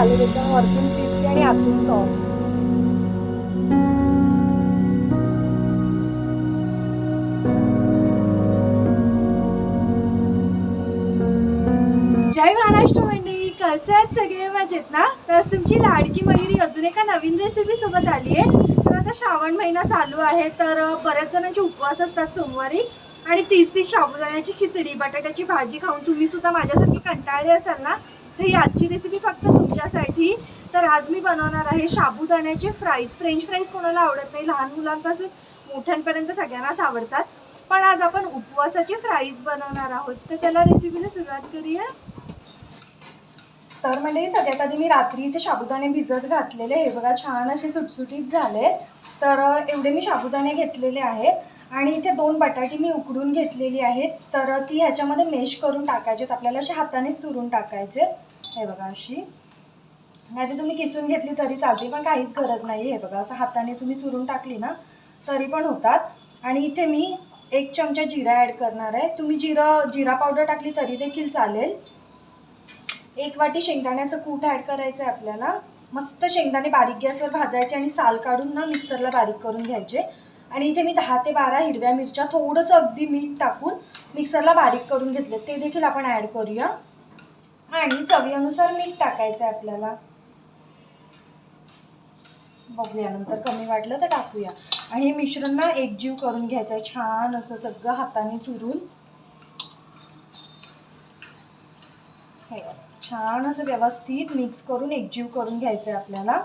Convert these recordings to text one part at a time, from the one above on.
आले एकदम वरतून क्रिस्पी आणि आतून सॉफ्ट जय महाराष्ट्र मंडळी कसे आहेत सगळे? मजेत ना? तर तुमची लाडकी मयुरी अजून एका नवीन रेसिपी सोबत आली आहे. तर आता श्रावण महिना चालू आहे तर बऱ्याच जणांचे उपवास असतात सोमवारी आणि तीस तीस साबुदाण्याची खिचडी बटाट्याची भाजी खाऊन तुम्ही सुद्धा माझ्यासारखी कंटाळले असाल ना? तर ही आजची रेसिपी फक्त तुमच्यासाठी. तर आज मी बनवणार आहे साबुदाण्याचे फ्राईज फ्रेंच फ्राईज कोणाला आवडत नाही लहान मुलांपासून मोठ्यांपर्यंत सगळ्यांनाच आवडतात. पण आज आपण उपवासाचे फ्राईज बनवणार आहोत. तर त्याला रेसिपीला सुरुवात करूया. तर म्हणजे सगळ्यात आधी मी रात्री इथे साबुदाणे भिजत घातलेले हे बघा छान असे सुटसुटीत झाले. तर एवढे मी साबुदाणे घेतलेले आहेत. आणि इथे दोन बटाटी मी उकडून घेतलेली आहेत. तर ती ह्याच्यामध्ये मेश करून टाकायचेत. आपल्याला असे हातानेच चुरून टाकायचे हे बघा अशी. नाही तर तुम्ही किसून घेतली तरी चालते पण काहीच गरज नाही हे बघा. असं हाताने तुम्ही चुरून टाकली ना तरी पण होतात. आणि इथे मी एक चमचा जिरा ॲड करणार आहे. तुम्ही जिरा जिरा पावडर टाकली तरी देखील चालेल. एक वाटी शेंगदाण्याचं कूट ॲड करायचं आहे आपल्याला. मस्त शेंगदाणे बारीक गॅसवर भाजायचे आणि साल काढून ना मिक्सरला बारीक करून घ्यायचे. आणि इथे मी दहा ते बारा हिरव्या मिरच्या थोडंसं अगदी मीठ टाकून मिक्सरला बारीक करून घेतले ते देखील आपण ॲड करूया. आणि चवीनुसार मीठ टाकायचं आहे आपल्याला. बघूया नंतर कमी वाटलं तर टाकूया. आणि हे मिश्रण ना एकजीव करून घ्यायचं आहे छान असं सगळं हाताने चुरून. हे छान असं व्यवस्थित मिक्स करून एकजीव करून घ्यायचं आहे आपल्याला.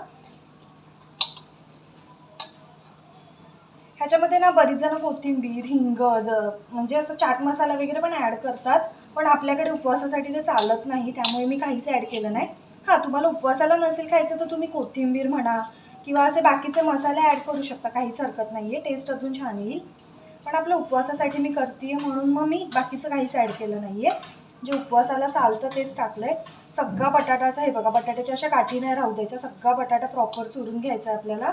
ह्याच्यामध्ये ना बरीच जण कोथिंबीर हिंग म्हणजे असं चाट मसाला वगैरे पण ॲड करतात. पण आपल्याकडे उपवासासाठी ते चालत नाही त्यामुळे मी काहीच ॲड केलं नाही. हां तुम्हाला उपवासाला नसेल खायचं तर तुम्ही कोथिंबीर म्हणा किंवा असे बाकीचे मसाले ॲड करू शकता काहीच हरकत नाही आहे टेस्ट अजून छान येईल. पण आपल्या उपवासासाठी मी करते म्हणून मग मी बाकीचं काहीच ॲड केलं नाही आहे जे उपवासाला चालतं तेच टाकलं आहे सगळा बटाटाचा हे बघा बटाट्याच्या अशा काठी नाही राहू द्यायचा सगळा बटाटा प्रॉपर चुरून घ्यायचा आहे आपल्याला.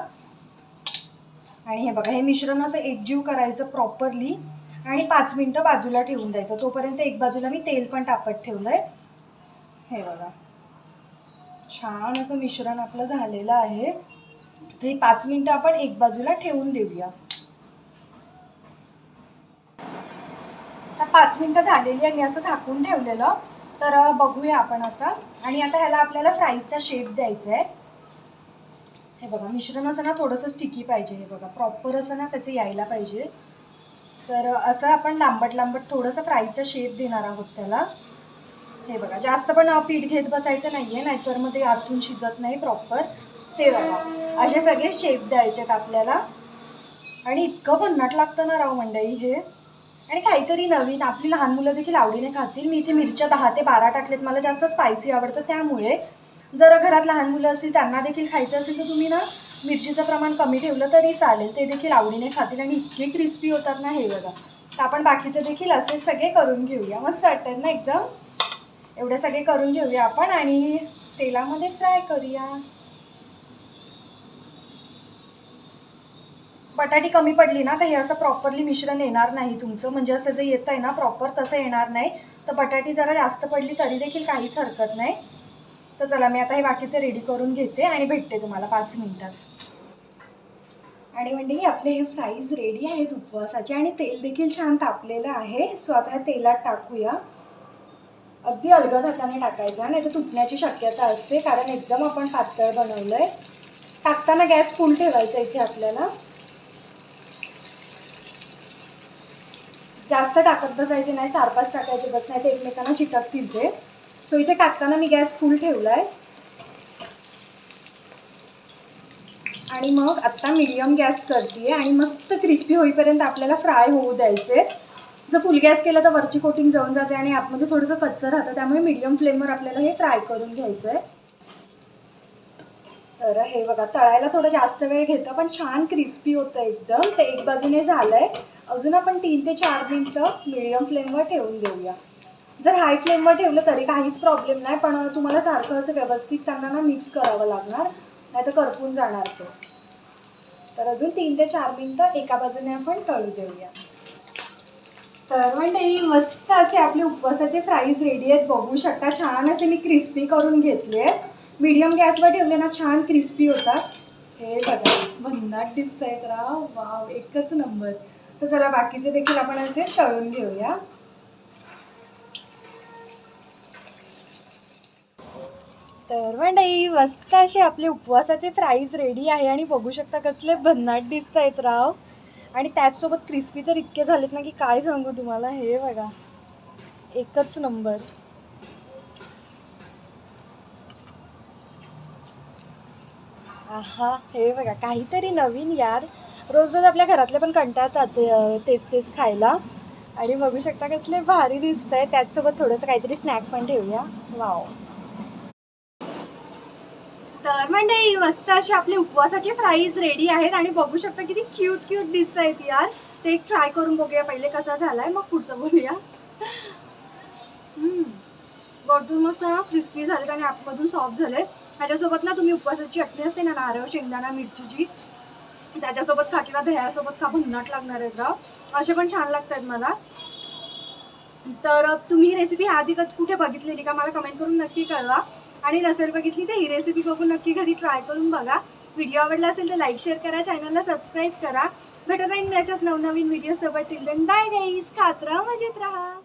आणि हे बघा हे मिश्रण असं एकजीव करायचं प्रॉपरली आणि पाच मिनटं बाजूला ठेवून द्यायचं. तोपर्यंत एक बाजूला मी तेल पण तापत ठेवलं आहे हे बघा. छान असं मिश्रण आपलं झालेलं आहे. तर हे पाच मिनटं आपण एक बाजूला ठेवून देऊया. तर पाच मिनटं झालेली आणि असं झाकून ठेवलेलं. तर बघूया आपण आता. आणि आता ह्याला आपल्याला फ्राईजचा शेप द्यायचा आहे. हे बघा मिश्रण असं ना थोडंसं स्टिकी पाहिजे हे बघा. प्रॉपर असं ना त्याचं यायला पाहिजे. तर असं आपण लांबट लांबट थोडंसं फ्राईचा शेप देणार आहोत त्याला. हे बघा जास्त पण पीठ घेत बसायचं नाही आहे नाहीतर मग ते आतून शिजत नाही प्रॉपर ते बघा असे सगळे शेप द्यायचे आहेत आपल्याला. आणि इतकं भन्नाट लागतं ना राव मंडई हे. आणि काहीतरी नवीन आपली लहान मुलं देखील आवडीने खातील. मी इथे मिरच्या दहा ते बारा टाकलेत. मला जास्त स्पायसी आवडतं त्यामुळे. जर घरात लहान मुलं असतील त्यांना देखील खायचं असेल तर तुम्ही ना मिरचीचं प्रमाण कमी ठेवलं तरी चालेल. ते देखील आवडीने खातील आणि इतके क्रिस्पी होतात ना हे बघा. तर आपण बाकीचे देखील असे सगळे करून घेऊया. मस्त वाटतात ना एकदम? एवढे सगळे करून घेऊया आपण आणि तेलामध्ये फ्राय करूया. बटाटी कमी पडली ना तर हे असं प्रॉपरली मिश्रण येणार नाही तुमचं. म्हणजे असं जे येत आहे ना प्रॉपर तसं येणार नाही. तर बटाटी जरा जास्त पडली तरी देखील काहीच हरकत नाही. तर चला मी आता हे बाकीचे रेडी करून घेते आणि भेटते तुम्हाला पाच मिनटात. आणि म्हणजे आपले हे फ्राईज रेडी आहेत उपवासाचे आणि तेल देखील छान तापलेलं आहे. सो आता तेलात टाकूया. अगदी अलगद हाताने टाकायचा नाही तर तुटण्याची शक्यता असते कारण एकदम आपण पातळ बनवलं आहे टाकताना गॅस फुल ठेवायचा इथे आपल्याला. जास्त टाकत बसायचे नाही चार पाच टाकायचे बस नाही ते एकमेकांना चिटकतील ते. सो इथे टाकताना मी गॅस फुल ठेवला आहे आणि मग आत्ता मीडियम गॅस करते आणि मस्त क्रिस्पी होईपर्यंत आपल्याला फ्राय होऊ द्यायचे. जर फुल गॅस केला तर वरची कोटिंग जाऊन जाते आणि आतमध्ये थोडंसं कच्चं राहतं त्यामुळे मीडियम फ्लेमवर आपल्याला हे फ्राय करून घ्यायचं आहे तर हे बघा तळायला थोडं जास्त वेळ घेतं पण छान क्रिस्पी होतं एकदम. ते एक बाजूने झालं आहे अजून आपण तीन ते चार मिनटं मिडियम फ्लेमवर ठेवून देऊया. जर हाय फ्लेमवर ठेवलं तरी काहीच प्रॉब्लेम नाही पण तुम्हाला सारखं असं व्यवस्थित त्यांना ना मिक्स करावं लागणार नाही तर करपून जाणार ते. तर अजून तीन ते चार मिनटं एका बाजूने आपण तळू देऊया. तर म्हणजे मस्त असे आपले उपवासाचे फ्राईज रेडी आहेत बघू शकता. छान असे मी क्रिस्पी करून घेतले आहेत. मीडियम गॅसवर ठेवले ना छान क्रिस्पी होतात. हे बघा भन्नाट दिसत आहेत राव वाव एकच नंबर तर चला बाकीचे देखील आपण असे तळून घेऊया. तर मंडई मस्त असे आपले उपवासाचे फ्राईज रेडी आहे आणि बघू शकता कसले भन्नाट दिसत आहेत राव. आणि त्याचसोबत क्रिस्पी तर इतके झालेत ना की काय सांगू तुम्हाला हे बघा. एकच नंबर आहा हे बघा काहीतरी नवीन यार. रोज रोज आपल्या घरातले पण कंटाळतात तेच तेच खायला. आणि बघू शकता कसले भारी दिसत आहे त्याचसोबत थोडंसं काहीतरी स्नॅक पण ठेवूया. वाव म्हणजे तर मंडळी मस्त असे आपले उपवासाचे फ्राईज रेडी आहेत आणि बघू शकता किती क्यूट क्यूट दिसत आहेत यार. ते एक ट्राय करून बघूया पहिले कसा झालाय मग पुढचं बोलूया. वरतून मस्त ना क्रिस्पी झालेत आणि आतमधून सॉफ्ट झाले त्याच्यासोबत ना तुम्ही उपवासाची चटणी असते ना नारळ शेंगदाणा मिरचीची त्याच्यासोबत खा किंवा दह्यासोबत खा भन्नाट लागणार आहेत राव असे पण छान लागत आहेत मला. तर तुम्ही ही रेसिपी आधी कुठे बघितलेली का मला कमेंट करून नक्की कळवा. आणि नसेल बघितली तर ही रेसिपी बघून नक्की घरी ट्राय करून बघा. व्हिडिओ आवडला असेल तर लाईक शेअर करा चॅनलला सबस्क्राईब करा. भेटत राहील मी अशाच नवनवीन व्हिडिओसोबत टिल देन बाय गाईज खात राहा मजेत राहा.